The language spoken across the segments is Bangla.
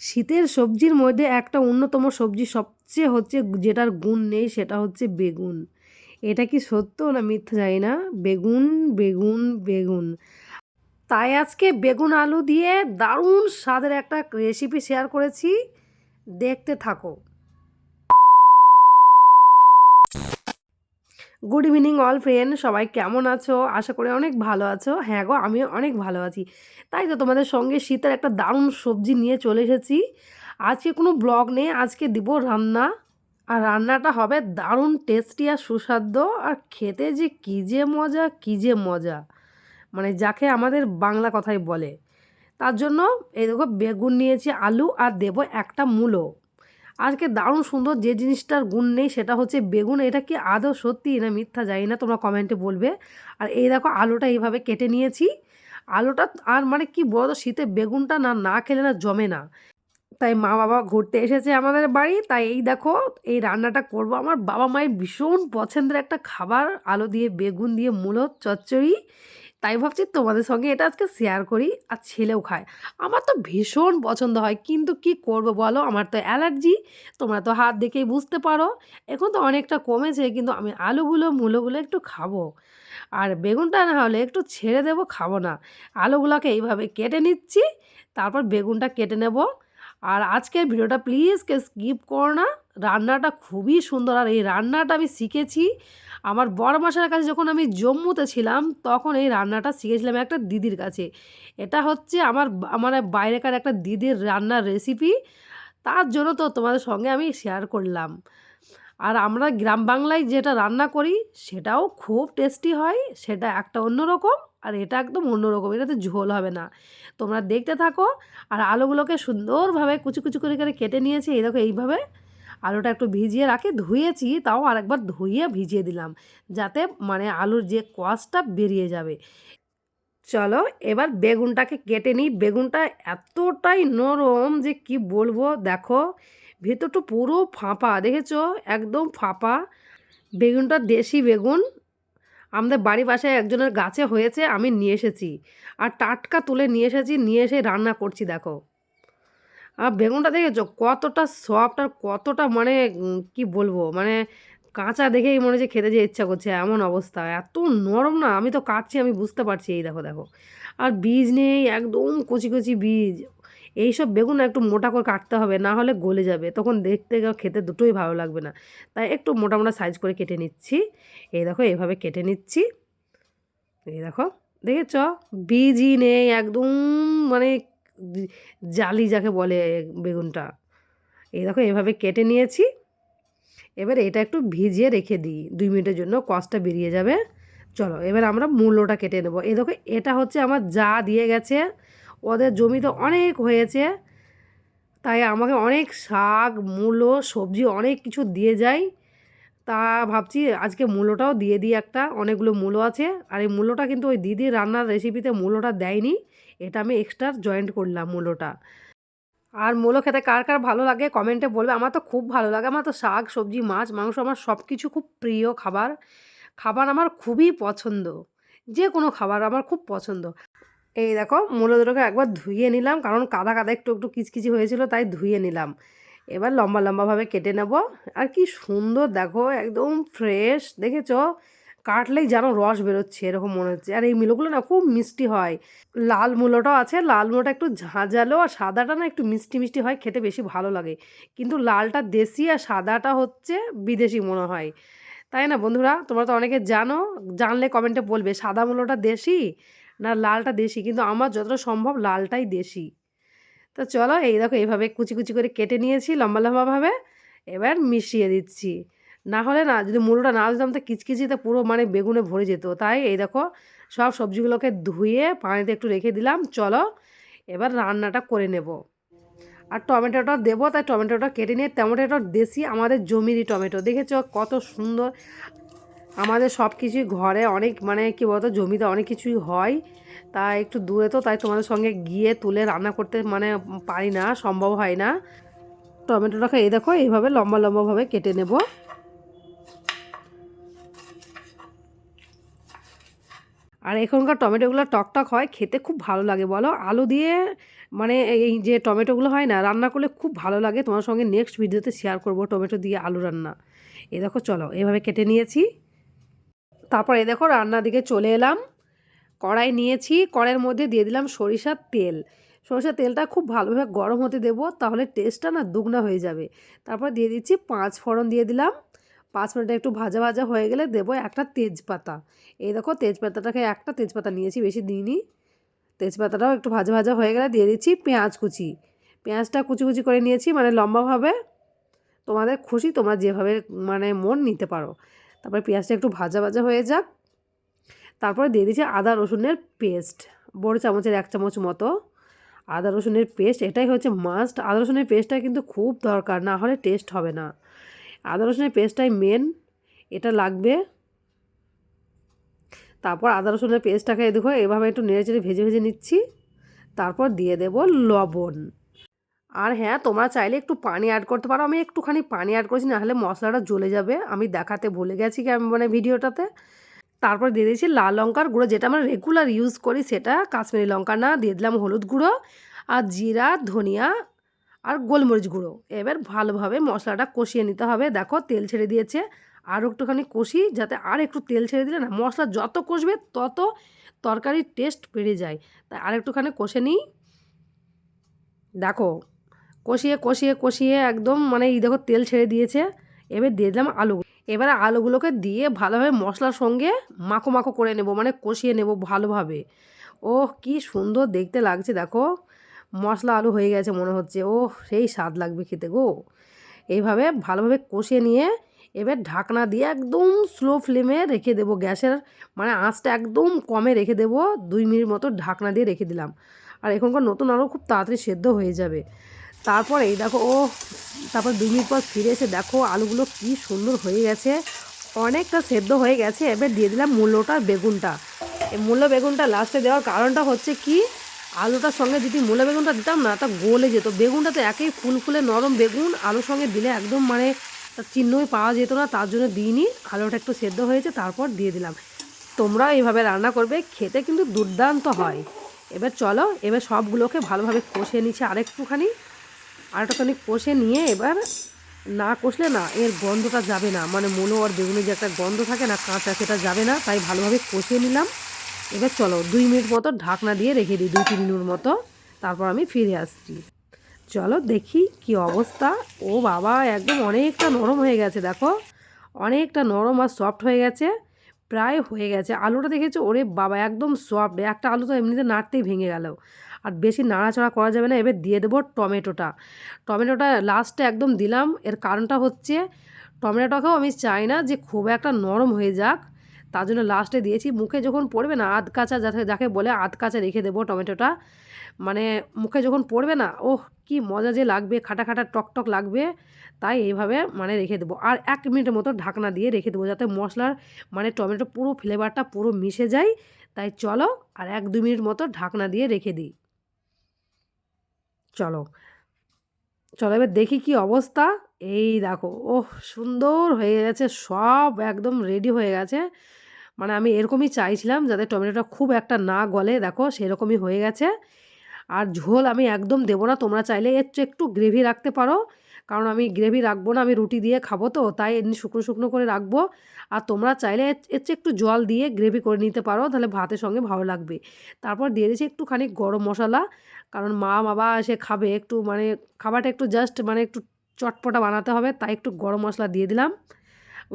শীতের সবজির মধ্যে একটা অন্যতম সবজি সবচেয়ে হচ্ছে যেটার গুণ নেই সেটা হচ্ছে বেগুন। এটা কি সত্য না মিথ্যা জানি না। বেগুন বেগুন বেগুন। তাই আজকে বেগুন আলু দিয়ে দারুণ স্বাদের একটা রেসিপি শেয়ার করেছি। দেখতে থাকো। গুড ইভিনিং অল ফ্রেন্ড সবাই কেমন আছো? আশা করি অনেক ভালো আছো। হ্যাঁ গো, আমিও অনেক ভালো আছি। তাই তো তোমাদের সঙ্গে শীতের একটা দারুণ সবজি নিয়ে চলে এসেছি। আজকে কোনো ব্লগ নেই, আজকে দিব রান্না। আর রান্নাটা হবে দারুণ টেস্টি আর সুস্বাদু। আর খেতে যে কী যে মজা, কী যে মজা। মানে যাকে আমাদের বাংলা কথাই বলে। তার জন্য এই দেখো বেগুন নিয়েছি, আলু, আর দেবো একটা মূলো। আজকে দারুণ সুন্দর যে জিনিসটার গুণ নেই সেটা হচ্ছে বেগুন। এটা কি আদৌ সত্যি না মিথ্যা জানি না, তোমরা কমেন্টে বলবে। আর এই দেখো আলুটা এইভাবে কেটে নিয়েছি। আলুটা আর মানে কি বলো শীতে বেগুনটা না না খেলে না জমে না। তাই মা বাবা ঘুরতে এসেছে আমাদের বাড়ি। তাই এই দেখো, এই রান্নাটা করব। আমার বাবা মায়ের ভীষণ পছন্দের একটা খাবার। আলু দিয়ে, বেগুন দিয়ে, মূলো, চচ্চড়ি। তাই ভাবছি তোমাদের সঙ্গে এটা আজকে শেয়ার করি আর ছেলেও খায়। আমার তো ভীষণ পছন্দ হয়, কিন্তু কি করব বলো? আমার তো অ্যালার্জি তোমরা তো হাত দেখেই বুঝতে পারো। এখন তো অনেকটা কমেছে, কিন্তু আমি আলুগুলো, মূলোগুলো একটু খাব। আর বেগুনটা না হলে একটু ছেড়ে দেবো, খাব না। আলুগুলোকে এইভাবে কেটে নিচ্ছি, তারপর বেগুনটা কেটে নেব। আর আজকের ভিডিওটা প্লিজ কে স্কিপ করো না। রান্নাটা খুবই সুন্দর, আর এই রান্নাটা আমি শিখেছি। আমার বড় মশার কাছে যখন আমি জম্মুতে ছিলাম, তখন এই রান্নাটা শিখেছিলাম একটা দিদির কাছে। এটা হচ্ছে আমার আমার বাইরেকার একটা দিদির রান্নার রেসিপি তার জন্য তো তোমাদের সঙ্গে আমি শেয়ার করলাম। আর আমরা গ্রাম বাংলায় যেটা রান্না করি, সেটাও খুব টেস্টি হয়, সেটা একটা অন্যরকম, আর এটা একদম অন্যরকম, এটাতে ঝোল হবে না। তোমরা দেখতে থাকো, আর আলুগুলোকে সুন্দরভাবে কুচি কুচি করে করে কেটে নিয়েছি, এই দেখো এইভাবে। আলুটা একটু ভিজিয়ে রাখি, ধুয়েছি, তাও আরেকবার ধুইয়ে ভিজিয়ে দিলাম। যাতে মানে আলুর যে কষটা বেরিয়ে যাবে। চলো, এবার বেগুনটাকে কেটে নিই। বেগুনটা এতটাই নরম যে কি বলব, দেখো, ভেতরটা পুরো ফাঁপা, দেখেছ? একদম ফাঁপা। বেগুনটা দেশি বেগুন। আমাদের বাড়ি পাশে একজনের গাছে হয়েছে, আমি নিয়ে এসেছি। আর টাটকা তুলে নিয়ে এসেছি, নিয়ে এসে রান্না করছি, দেখো। আর বেগুনটা দেখেছ? কতটা সফট আর কতটা মানে কি বলব? মানে কাঁচা দেখেই মনে হচ্ছে খেতে যে ইচ্ছা করছে, এমন অবস্থা। এত নরম না, আমি তো কাটছি, আমি বুঝতে পারছি। এই দেখো দেখো। আর বীজ নেই, একদম কচি কচি বীজ। এইসব বেগুন একটু মোটা করে কাটতে হবে, না হলে গলে যাবে। তখন দেখতে খেতে দুটোই ভালো লাগবে না। তাই একটু মোটা মোটা সাইজ করে কেটে নিচ্ছি। এই দেখো, এইভাবে কেটে নিচ্ছি। এই দেখো, দেখেছ? বীজই নেই, একদম মানে জালি যাকে বলে বেগুনটা। এই দেখো, এভাবে কেটে নিয়েছি। এবার এটা একটু ভিজিয়ে রেখে দিই। দুই মিনিটের জন্য কষটা বেরিয়ে যাবে। চলো, এবার আমরা মূল্যটা কেটে নেব। এই দেখো, এটা হচ্ছে আমার যা দিয়ে গেছে। ওদের জমিতে অনেক হয়েছে। তাই আমাকে অনেক শাক, মূলো, সবজি অনেক কিছু দিয়ে যায় তা ভাবছি আজকে মূলোটাও দিয়ে দিই একটা। অনেকগুলো মূলো আছে। আর এই মূলোটা কিন্তু ওই দিদির রান্নার রেসিপিতে মূলোটা দেয়নি। এটা আমি এক্সট্রা জয়েন্ট করলাম মূলোটা। আর মূলো খেতে কার কার ভালো লাগে কমেন্টে বলবে। আমার তো খুব ভালো লাগে। আমার তো শাক, সবজি, মাছ, মাংস আমার সব কিছু খুব প্রিয় খাবার। খাবার আমার খুবই পছন্দ। যে কোনো খাবার আমার খুব পছন্দ। এই দেখো, মূলো দুটোকে একবার ধুয়ে নিলাম। কারণ কাদা কাদা একটু একটু কিচকিচি হয়েছিল, তাই ধুয়ে নিলাম। এবার লম্বা লম্বাভাবে কেটে নেব। আর কি সুন্দর দেখো, একদম ফ্রেশ দেখেছ? কাটলেই যেন রস বেরোচ্ছে, এরকম মনে হচ্ছে। আর এই মিলোগুলো না খুব মিষ্টি হয়। লাল মূলোটাও আছে, লাল মূলোটা একটু ঝাঁঝালো আর সাদাটা না একটু মিষ্টি মিষ্টি হয়, খেতে বেশি ভালো লাগে। কিন্তু লালটা দেশি আর সাদাটা হচ্ছে বিদেশি মনে হয়। তাই না বন্ধুরা? তোমরা তো অনেকে জানো, জানলে কমেন্টে বলবে, সাদা মূলোটা দেশি না লালটা দেশি? কিন্তু আমার যতটা সম্ভব লালটাই দেশি। তো চলো, এই দেখো, এইভাবে কুচি কুচি করে কেটে নিয়েছি লম্বা লম্বাভাবে। এবার মিশিয়ে দিচ্ছি। না হলে না, যদি মুলোটা না দিতাম তো কিচকিচিতে পুরো মানে বেগুনে ভরে যেত। তাই এই দেখো, সব সবজিগুলোকে ধুয়ে পানিতে একটু রেখে দিলাম। চলো, এবার রান্নাটা করে নেব। আর টমেটোটা দেবো, তাই টমেটোটা কেটে নিয়ে টমেটোটা দেশি আমাদের জমিরই টমেটো। দেখেছ কত সুন্দর আমাদের সব কিছুই ঘরে অনেক মানে কী বলতো, জমিতে অনেক কিছুই হয়। তা একটু দূরে তো, তাই তোমাদের সঙ্গে গিয়ে তুলে রান্না করতে মানে পারি না, সম্ভব হয় না। টমেটোটাকে এই দেখো, এইভাবে লম্বা লম্বাভাবে কেটে নেব। আর এখনকার টমেটোগুলো টকটক হয়, খেতে খুব ভালো লাগে বলো। আলু দিয়ে মানে এই যে টমেটোগুলো হয় না, রান্না করলে খুব ভালো লাগে। তোমার সঙ্গে নেক্সট ভিডিওতে শেয়ার করব টমেটো দিয়ে আলু রান্না। এ দেখো চলো, এভাবে কেটে নিয়েছি। তারপর এ দেখো রান্নার দিকে চলে এলাম। কড়াই নিয়েছি, কড়াইয়ের মধ্যে দিয়ে দিলাম সরিষার তেল। সরিষার তেলটা খুব ভালোভাবে গরম হতে দেবো, তাহলে টেস্টটা না দুগনা হয়ে যাবে। তারপর দিয়ে দিচ্ছি পাঁচ ফোড়ন দিয়ে দিলাম। পাঁচ মিনিটে একটু ভাজা ভাজা হয়ে গেলে দেবো একটা তেজপাতা। এই দেখো তেজপাতাটাকে একটা তেজপাতা নিয়েছি, বেশি দিইনি। তেজপাতাটাও একটু ভাজা ভাজা হয়ে গেলে দিয়ে দিচ্ছি পেঁয়াজ কুচি। পেঁয়াজটা কুচি কুচি করে নিয়েছি মানে লম্বাভাবে। তোমাদের খুশি, তোমরা যেভাবে মানে মন নিতে পারো। তারপরে পেঁয়াজটা একটু ভাজা ভাজা হয়ে যাক। তারপরে দিয়ে দিচ্ছি আদা রসুনের পেস্ট, বড় চামচের এক চামচ মতো। আদা রসুনের পেস্ট, এটাই হচ্ছে মাস্ট আদা রসুনের পেস্টটা কিন্তু খুব দরকার, না হলে টেস্ট হবে না। আদা রসুনের পেস্টটাই মেন এটা লাগবে। তারপর আদা রসুনের পেস্টটাকে দেখো, এভাবে একটু নেড়ে চেড়ে ভেজে ভেজে নিচ্ছি। তারপর দিয়ে দেব লবণ। আর হ্যাঁ তোমরা চাইলে একটু পানি অ্যাড করতে পারো। আমি একটুখানি পানি অ্যাড করছি, নাহলে মশলাটা জ্বলে যাবে। আমি দেখাতে ভুলে গেছি কি আমি মানে ভিডিওটাতে। তারপর দিয়ে দিয়েছি লাল লঙ্কার গুঁড়ো, যেটা আমরা রেগুলার ইউজ করি, সেটা কাশ্মীরি লঙ্কা না, দিয়ে দিলাম হলুদ গুঁড়ো আর জিরা, ধনিয়া আর গোলমরিচ গুঁড়ো। এবার ভালোভাবে মশলাটা কষিয়ে নিতে হবে। দেখো, তেল ছেড়ে দিয়েছে। আর একটুখানি কষি, যাতে আর একটু তেল ছেড়ে দিলে না, মশলা যত কষবে, তত তরকারির টেস্ট বেড়ে যায়। তাই আর একটুখানি কষে নিই। দেখো, কষিয়ে কষিয়ে কষিয়ে একদম মানে এই দেখো, তেল ছেড়ে দিয়েছে। এবার দিয়ে দিলাম আলু। এবার আলুগুলোকে দিয়ে ভালোভাবে মশলার সঙ্গে মাখো মাখো করে নেব মানে কষিয়ে নেব ভালোভাবে। ও কি সুন্দর দেখতে লাগছে, দেখো। মশলা আলু হয়ে গেছে মনে হচ্ছে। ও সেই স্বাদ লাগবে খেতে গো। এইভাবে ভালোভাবে কষিয়ে নিয়ে এবার ঢাকনা দিয়ে একদম স্লো ফ্লেমে রেখে দেবো গ্যাসের মানে আঁচটা একদম কমে রেখে দেবো। দুই মিনিট মতো ঢাকনা দিয়ে রেখে দিলাম। আর এখনকার নতুন আলু খুব তাড়াতাড়ি সেদ্ধ হয়ে যাবে। তারপর এই দেখো ও তারপর দুই মিনিট পর ফিরে এসে দেখো আলুগুলো কি সুন্দর হয়ে গেছে। অনেকটা সেদ্ধ হয়ে গেছে। এবার দিয়ে দিলাম মূল্যটা বেগুনটা। এই মূল্য বেগুনটা লাস্টে দেওয়ার কারণটা হচ্ছে কি? আলুটার সঙ্গে যদি মূলা বেগুনটা দিতাম না, তা গলে যেত। বেগুনটা তো একেই ফুল ফুলে নরম বেগুন, আলুর সঙ্গে দিলে একদম মানে তার চিহ্নই পাওয়া যেত না, তার জন্য দিইনি। আলুটা একটু সেদ্ধ হয়েছে, তারপর দিয়ে দিলাম। তোমরা এইভাবে রান্না করবে, খেতে কিন্তু দুর্দান্ত হয়। এবার চলো, এবার সবগুলোকে ভালোভাবে কষে নিচ্ছে আরেকটুখানি। আরেকটুখানি কষে নিয়ে এবার না কষলে না এর গন্ধটা যাবে না। মানে মূলো আর বেগুনের যে একটা গন্ধ থাকে না, কাঁচা, সেটা যাবে না। তাই ভালোভাবে কষিয়ে নিলাম। এবার চলো দুই মিনিট মতো ঢাকনা দিয়ে রেখে দিই, দুই তিন মিনিট মতো। তারপর আমি ফিরে আসছি। চলো দেখি কি অবস্থা। ও বাবা, একদম অনেকটা নরম হয়ে গেছে, দেখো। অনেকটা নরম আর সফট হয়ে গেছে, প্রায় হয়ে গেছে। আলুটা দেখেছ? ওরে বাবা, একদম সফট একটা আলু তো এমনিতে নাড়তেই ভেঙে গেল। আর বেশি নাড়াচাড়া করা যাবে না, এবার দিয়ে দেবো টমেটোটা। টমেটোটা লাস্টে একদম দিলাম। এর কারণটা হচ্ছে, টমেটোটাকেও আমি চাই না যে খুব একটা নরম হয়ে যাক। তার জন্য লাস্টে দিয়েছি। মুখে যখন পড়বে না, আধ কাঁচা যাতে যাকে বলে আধ কাঁচা রেখে দেবো টমেটোটা মানে মুখে যখন পড়বে না, ওহ, কি মজা যে লাগবে, খাটা খাটা টক টক লাগবে, তাই এইভাবে মানে রেখে দেবো। আর এক মিনিটের মতো ঢাকনা দিয়ে রেখে দেবো যাতে মশলার মানে টমেটো পুরো ফ্লেভারটা পুরো মিশে যায়। তাই চলো, আর এক দু মিনিট মতো ঢাকনা দিয়ে রেখে দিই। চলো চলো এবার দেখি কি অবস্থা। এই দেখো, ওহ, সুন্দর হয়ে গেছে, সব একদম রেডি হয়ে গেছে। মানে আমি এরকমই চাইছিলাম যাতে টমেটোটা খুব একটা না গলে, দেখো সেরকমই হয়ে গেছে। আর ঝোল আমি একদম দেবো না, তোমরা চাইলে চেয়ে একটু গ্রেভি রাখতে পারো। কারণ আমি গ্রেভি রাখব না, আমি রুটি দিয়ে খাব তো, তাই এমনি শুকনো শুকনো করে রাখব। আর তোমরা চাইলে এর চেয়ে একটু জল দিয়ে গ্রেভি করে নিতে পারো, তাহলে ভাতের সঙ্গে ভালো লাগবে। তারপর দিয়ে দিয়েছি একটুখানি গরম মশলা, কারণ মা, বাবা এসে খাবে, একটু মানে খাবারটা একটু জাস্ট মানে একটু চটপটা বানাতে হবে, তাই একটু গরম মশলা দিয়ে দিলাম।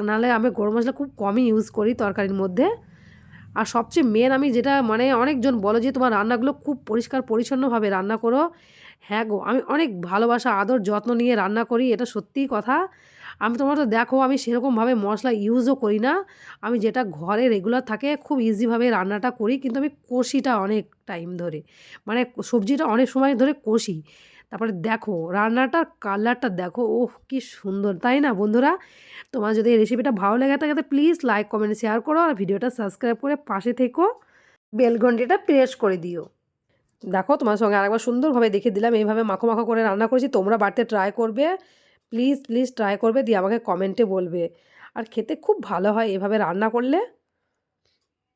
নাহলে আমি গরম মশলা খুব কমই ইউজ করি তরকারির মধ্যে। আর সবচেয়ে মেন আমি যেটা মানে অনেকজন বলো যে, তোমার রান্নাগুলো খুব পরিষ্কার পরিচ্ছন্নভাবে রান্না করো। হ্যাঁ গো, আমি অনেক ভালোবাসা, আদর, যত্ন নিয়ে রান্না করি, এটা সত্যিই কথা। আমি তোমরা তো দেখো, আমি সেরকমভাবে মশলা ইউজও করি না। আমি যেটা ঘরে রেগুলার থাকে, খুব ইজিভাবে রান্নাটা করি, কিন্তু আমি কষিটা অনেক টাইম ধরে। মানে সবজিটা অনেক সময় ধরে কষি। তারপরে দেখো, রান্নাটার কালারটা দেখো, ওহ, কি সুন্দর, তাই না বন্ধুরা? তোমার যদি এই রেসিপিটা ভালো লেগে থাকে প্লিজ লাইক কমেন্ট শেয়ার করো, আর ভিডিওটা সাবস্ক্রাইব করে পাশে থেকো বেলঘন্টিটা প্রেস করে দিও। দেখো, তোমার সঙ্গে আরেকবার সুন্দরভাবে দেখে দিলাম, এইভাবে মাখো মাখো করে রান্না করেছি, তোমরা বাড়িতে ট্রাই করবে প্লিজ প্লিজ ট্রাই করবে, দিয়ে আমাকে কমেন্টে বলবে। আর খেতে খুব ভালো হয় এভাবে রান্না করলে।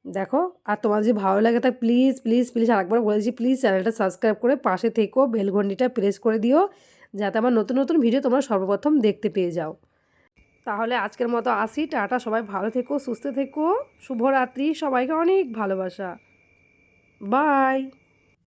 দেখো, আর তোমার যদি ভালো লাগে তা প্লিজ প্লিজ প্লিজ আরেকবার বলেছি প্লিজ চ্যানেলটা সাবস্ক্রাইব করে পাশে থেকো বেলঘন্টিটা প্রেস করে দিও, যাতে আমার নতুন নতুন ভিডিও তোমরা সর্বপ্রথম দেখতে পেয়ে যাও। তাহলে আজকের মতো আসি, টাটা, সবাই ভালো থেকো, সুস্থ থেকো, শুভরাত্রি, সবাইকে অনেক ভালোবাসা। বাই